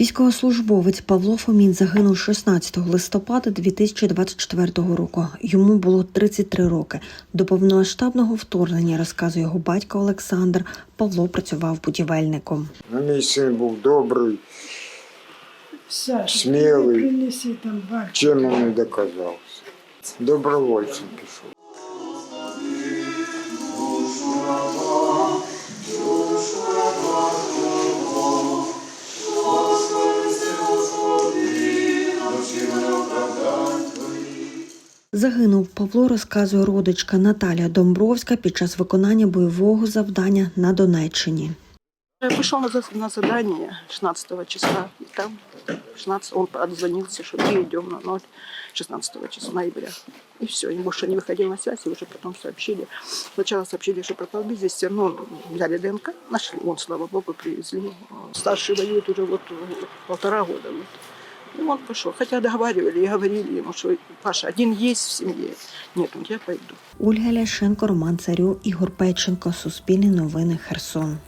Військовослужбовець Павло Фомін загинув 16 листопада 2024 року. Йому було 33 роки. До повномасштабного вторгнення, розказує його батько Олександр, Павло працював будівельником. Ну, мій син був добрий, Смілий. чим він не доказався. Добровольцем пішов. Загинув Павло, розказує родичка Наталія Домбровська під час виконання бойового завдання на Донеччині. Я пришел на, зас- на задание 16 числа, и там 16, он отзвонился, что мы идем на ноль 16 числа ноября. И все, и больше не выходил на связь, и уже потом сообщили. Сначала сообщили, что пропал без вести, ну, взяли ДНК, нашли, он, слава богу, привезли. Старший воюет уже вот э, полтора года. Вот. И он пошел, хотя договаривали и говорили ему, что Паша, один есть в семье. Нет, я пойду. Ольга Ляшенко, Роман Царю, Ігор Печенко, Суспільні новини, Херсон.